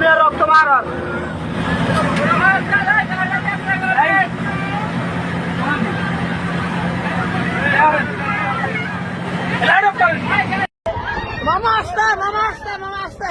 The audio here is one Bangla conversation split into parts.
মেয়ের রক্ত মারার মামা আসতে মামা আসতে মামা আসতে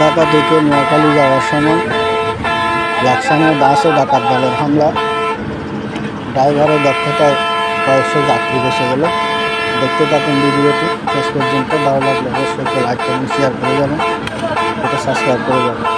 ঢাকা থেকে নোয়াখালী যাওয়ার সময় লাকসামের বাসে ডাকাত দলের হামলা। ড্রাইভারের দক্ষতায় কয়েকশো যাত্রী বসে গেল। দেখতে থাকুন ভিডিওটি। শেষ পর্যন্ত ভালো লাগলে অবশ্যই লাইক করুন শেয়ার করে যাবেন। এটা সাবস্ক্রাইব করে যাবেন।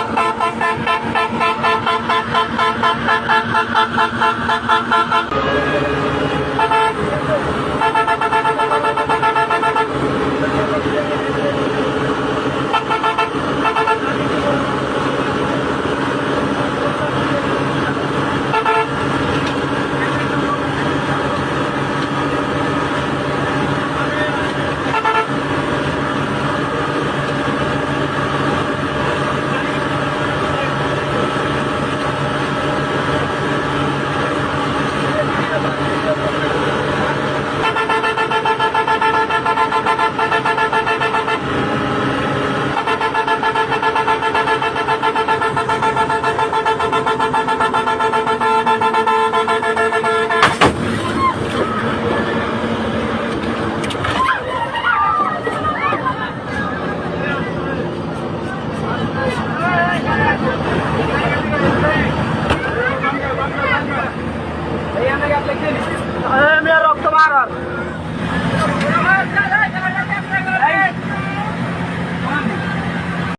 Hey, me a rock tomorrow.